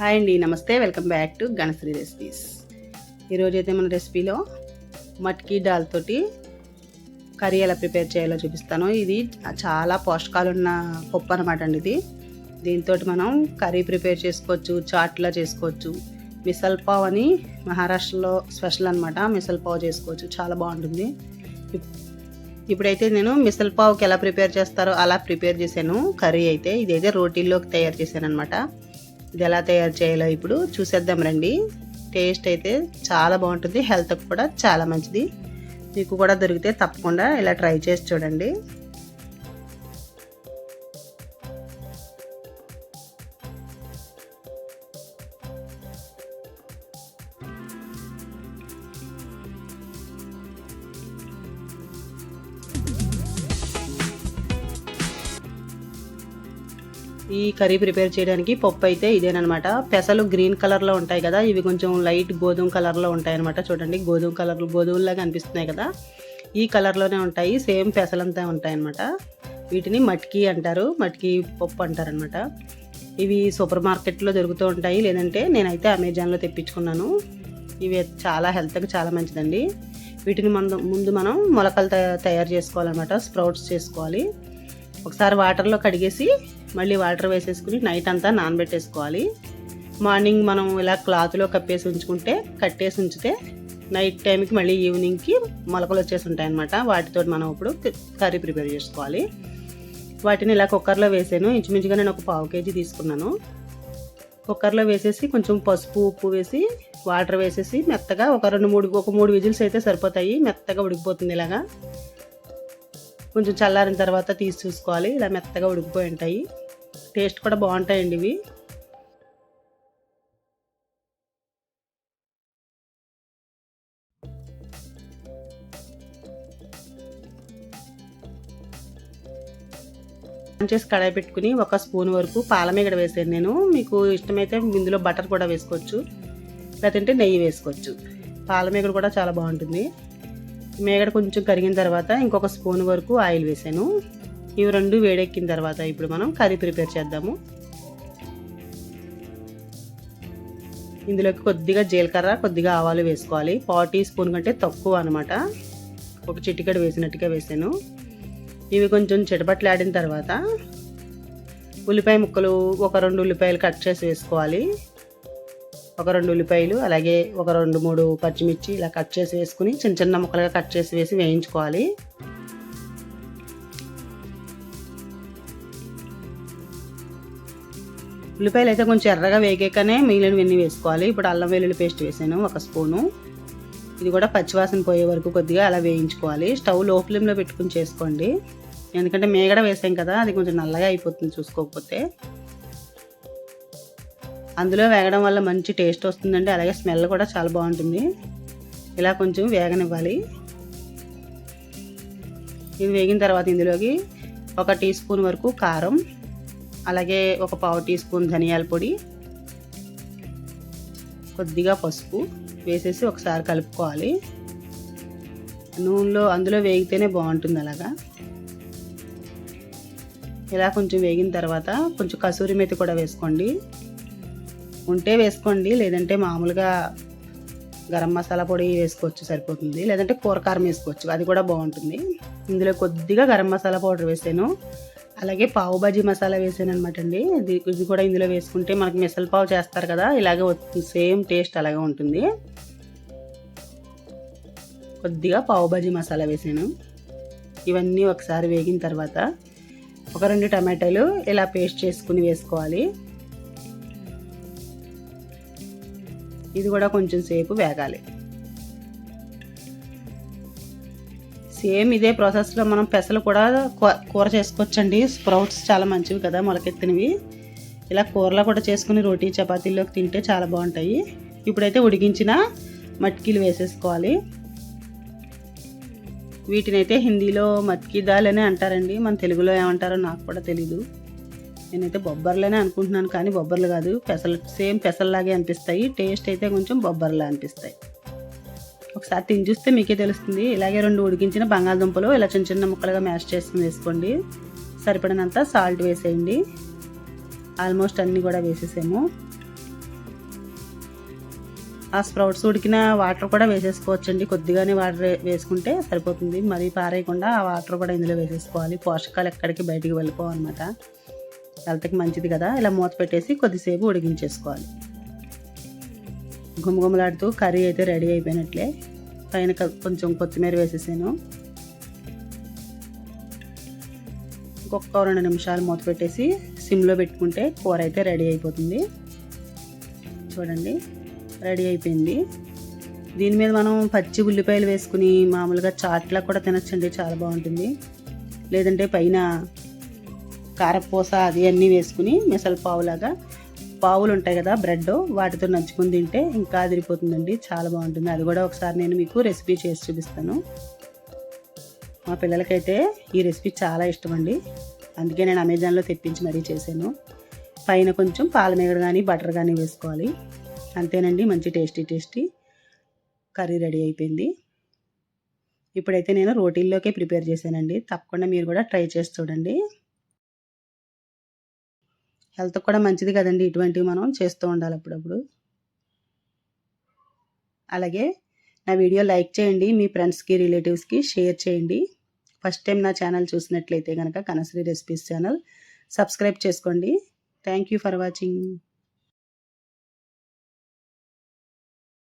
Hi అండి నమస్తే welcome back to Ganashri recipes. ఈరోజు అయితే మన రెసిపీలో మట్కీ దాల్ తోటి కర్రీ ఎలా ప్రిపేర్ చేయాలో చూపిస్తాను. ఇది చాలా పోషకాలు ఉన్న పప్పు అనమాట అండి ఇది. దీంతో మనం కర్రీ ప్రిపేర్ చేసుకోవచ్చు చాట్లా చేసుకోవచ్చు. మిసల్ పావ్ అని మహారాష్ట్రలో స్పెషల్ అనమాట మిసల్ పావ్ చేసుకోవచ్చు చాలా బాగుంటుంది. ఇప్పుడైతే నేను మిసల్ పావ్కి ఎలా ప్రిపేర్ చేస్తారో అలా ప్రిపేర్ చేశాను. కర్రీ అయితే ఇదైతే రోటీల్లోకి తయారు చేశాను అనమాట ఇది ఎలా తయారు చేయాలో ఇప్పుడు చూసేద్దాం రండి. టేస్ట్ అయితే చాలా బాగుంటుంది హెల్త్కి కూడా చాలా మంచిది. మీకు కూడా దొరికితే తప్పకుండా ఇలా ట్రై చేసి చూడండి. ఈ కర్రీ ప్రిపేర్ చేయడానికి పప్పు అయితే ఇదేనమాట పెసలు గ్రీన్ కలర్లో ఉంటాయి కదా ఇవి కొంచెం లైట్ గోధుమ కలర్లో ఉంటాయి అనమాట చూడండి గోధుమ కలర్ గోధుమలాగా అనిపిస్తున్నాయి కదా. ఈ కలర్లోనే ఉంటాయి సేమ్ పెసలంతా ఉంటాయన్నమాట. వీటిని మట్కి అంటారు మట్కి పప్పు అంటారనమాట ఇవి సూపర్ మార్కెట్లో దొరుకుతూ ఉంటాయి లేదంటే నేనైతే అమెజాన్లో తెప్పించుకున్నాను. ఇవి చాలా హెల్త్కి చాలా మంచిదండి. వీటిని మనం ముందు మనం మొలకలు తయారు చేసుకోవాలన్నమాట స్ప్రౌట్స్ చేసుకోవాలి. ఒకసారి వాటర్లో కడిగేసి మళ్ళీ వాటర్ వేసేసుకుని నైట్ అంతా నానబెట్టేసుకోవాలి. మార్నింగ్ మనం ఇలా క్లాత్లో కప్పేసి ఉంచుకుంటే కట్టేసి ఉంచితే నైట్ టైంకి మళ్ళీ ఈవినింగ్కి మొలకలు వచ్చేసి ఉంటాయి అనమాట వాటితో మనం ఇప్పుడు కర్రీ ప్రిపేర్ చేసుకోవాలి. వాటిని ఇలా కుక్కర్లో వేసాను. ఇంచుమించుగా నేను ఒక పావు కేజీ తీసుకున్నాను. కుక్కర్లో వేసేసి కొంచెం పసుపు ఉప్పు వేసి వాటర్ వేసేసి మెత్తగా ఒక రెండు మూడు ఒక మూడు విజిల్స్ అయితే సరిపోతాయి. మెత్తగా ఉడికిపోతుంది ఇలాగా. కొంచెం చల్లారిన తర్వాత తీసి చూసుకోవాలి. ఇలా మెత్తగా ఉడికిపోయి ఉంటాయి. టేస్ట్ కూడా బాగుంటాయండి ఇవి. చేసి కడాయి పెట్టుకుని ఒక స్పూన్ వరకు పాలమేగడ వేసాను నేను. మీకు ఇష్టమైతే ఇందులో బటర్ కూడా వేసుకోవచ్చు. లేదంటే నెయ్యి వేసుకోవచ్చు. పాలమేగడ కూడా చాలా బాగుంటుంది. మేగడ కొంచెం కరిగిన తర్వాత ఇంకొక స్పూన్ వరకు ఆయిల్ వేసాను. ఇవి రెండు వేడెక్కిన తర్వాత ఇప్పుడు మనం కర్రీ ప్రిపేర్ చేద్దాము. ఇందులోకి కొద్దిగా జీలకర్ర కొద్దిగా ఆవాలు వేసుకోవాలి. పావు టీ స్పూన్ కంటే తక్కువ అనమాట ఒక చిటికెడు వేసినట్టుగా వేసాను. ఇవి కొంచెం చిటపట్లాడిన తర్వాత ఉల్లిపాయ ముక్కలు ఒక రెండు ఉల్లిపాయలు కట్ చేసి వేసుకోవాలి. ఒక రెండు ఉల్లిపాయలు అలాగే ఒక రెండు మూడు పచ్చిమిర్చి ఇలా కట్ చేసి వేసుకుని చిన్న చిన్న ముక్కలుగా కట్ చేసి వేసి వేయించుకోవాలి. ఉల్లిపాయలు అయితే కొంచెం ఎర్రగా వేగాకనే మిగిలినవన్నీ వేసుకోవాలి. ఇప్పుడు అల్లం వెల్లుల్లి పేస్ట్ వేసాను ఒక స్పూను. ఇది కూడా పచ్చివాసన పోయే వరకు కొద్దిగా అలా వేయించుకోవాలి. స్టవ్లో ఫ్లేమ్లో పెట్టుకుని చేసుకోండి. ఎందుకంటే మేగడ వేసాం కదా అది కొంచెం నల్లగా అయిపోతుంది చూసుకోకపోతే. అందులో వేగడం వల్ల మంచి టేస్ట్ వస్తుందండి. అలాగే స్మెల్ కూడా చాలా బాగుంటుంది. ఇలా కొంచెం వేగనివ్వాలి. ఇది వేగిన తర్వాత ఇందులోకి ఒక టీ స్పూన్ వరకు కారం అలాగే ఒక పావు టీ స్పూన్ ధనియాల పొడి కొద్దిగా పసుపు వేసేసి ఒకసారి కలుపుకోవాలి. నూనెలో అందులో వేగితేనే బాగుంటుంది అలాగా. ఇలా కొంచెం వేగిన తర్వాత కొంచెం కసూరి మెతి కూడా వేసుకోండి. ఉంటే వేసుకోండి లేదంటే మామూలుగా గరం మసాలా పొడి వేసుకోవచ్చు సరిపోతుంది. లేదంటే కూరకారం వేసుకోవచ్చు అది కూడా బాగుంటుంది. ఇందులో కొద్దిగా గరం మసాలా పౌడర్ వేసాను. అలాగే పావు బాజీ మసాలా వేసాను అనమాట అండి. ఇది ఇది కూడా ఇందులో వేసుకుంటే మనకి మిసల్ పావు చేస్తారు కదా ఇలాగే వస్తుంది. సేమ్ టేస్ట్ అలాగే ఉంటుంది. కొద్దిగా పావు బాజీ మసాలా వేసాను. ఇవన్నీ ఒకసారి వేగిన తర్వాత ఒక రెండు టమాటాలు ఇలా పేస్ట్ చేసుకుని వేసుకోవాలి. ఇది కూడా కొంచెం సేపు వేగాలి. సేమ్ ఇదే ప్రాసెస్లో మనం పెసలు కూడా కూర చేసుకోవచ్చండి. స్ప్రౌట్స్ చాలా మంచివి కదా మొలకెత్తినవి. ఇలా కూరలో కూడా చేసుకుని రోటీ చపాతీల్లోకి తింటే చాలా బాగుంటాయి. ఇప్పుడైతే ఉడికించిన మట్కీలు వేసేసుకోవాలి. వీటినైతే హిందీలో మట్కీ అని అంటారండి. మన తెలుగులో ఏమంటారో నాకు కూడా తెలీదు. నేనైతే బొబ్బర్లనే అనుకుంటున్నాను కానీ బొబ్బర్లు కాదు. పెసలు సేమ్ పెసల్లాగే అనిపిస్తాయి. టేస్ట్ అయితే కొంచెం బొబ్బర్లా అనిపిస్తాయి. ఒకసారి తిని చూస్తే మీకే తెలుస్తుంది. ఇలాగే రెండు ఉడికించిన బంగాళదుంపలు ఇలా చిన్న చిన్న ముక్కలుగా మ్యాష్ చేసుకుని వేసుకోండి. సరిపడినంత సాల్ట్ వేసేయండి. ఆల్మోస్ట్ అన్నీ కూడా వేసేసాము. ఆ స్ప్రౌట్స్ ఉడికిన వాటర్ కూడా వేసేసుకోవచ్చండి. కొద్దిగానే వాటర్ వేసుకుంటే సరిపోతుంది. మరి పారేయకుండా ఆ వాటర్ కూడా ఇందులో వేసేసుకోవాలి. పోషకాలు ఎక్కడికి బయటికి వెళ్ళిపోవన్నమాట హెల్త్కి మంచిది కదా. ఇలా మూత పెట్టేసి కొద్దిసేపు ఉడికించేసుకోవాలి. గుమగుమలాడుతూ కర్రీ అయితే రెడీ అయిపోయినట్లే. పైన కొంచెం కొత్తిమీర వేసేసాను. ఇంకొక రెండు నిమిషాలు మూత పెట్టేసి సిమ్లో పెట్టుకుంటే కూర అయితే రెడీ అయిపోతుంది. చూడండి రెడీ అయిపోయింది. దీని మీద మనం పచ్చి ఉల్లిపాయలు వేసుకుని మామూలుగా చాట్లా కూడా తినచ్చండి చాలా బాగుంటుంది. లేదంటే పైన కారపూస అది అన్నీ వేసుకుని మిసల్ పావులాగా పావులు ఉంటాయి కదా బ్రెడ్ వాటితో నంచుకుని తింటే ఇంకా అదిరిపోతుందండి చాలా బాగుంటుంది. అది కూడా ఒకసారి నేను మీకు రెసిపీ చేసి చూపిస్తాను. మా పిల్లలకైతే ఈ రెసిపీ చాలా ఇష్టం అండి అందుకే నేను అమెజాన్లో తెప్పించి మరీ చేశాను. పైన కొంచెం పాలమేగడ కానీ బటర్ కానీ వేసుకోవాలి. అంతేనండి మంచి టేస్టీ టేస్టీ కర్రీ రెడీ అయిపోయింది. ఇప్పుడైతే నేను రోటీల్లోకే ప్రిపేర్ చేశానండి. తప్పకుండా మీరు కూడా ట్రై చేసి చూడండి. హెల్త్ కూడా మంచిది కదండి. ఇటువంటివి మనం చేస్తూ ఉండాలి అప్పుడప్పుడు. అలాగే నా వీడియో లైక్ చేయండి. మీ ఫ్రెండ్స్కి రిలేటివ్స్కి షేర్ చేయండి. ఫస్ట్ టైం నా ఛానల్ చూసినట్లయితే కనుక కనశ్రీ రెసిపీస్ ఛానల్ సబ్స్క్రైబ్ చేసుకోండి. Thank you for watching.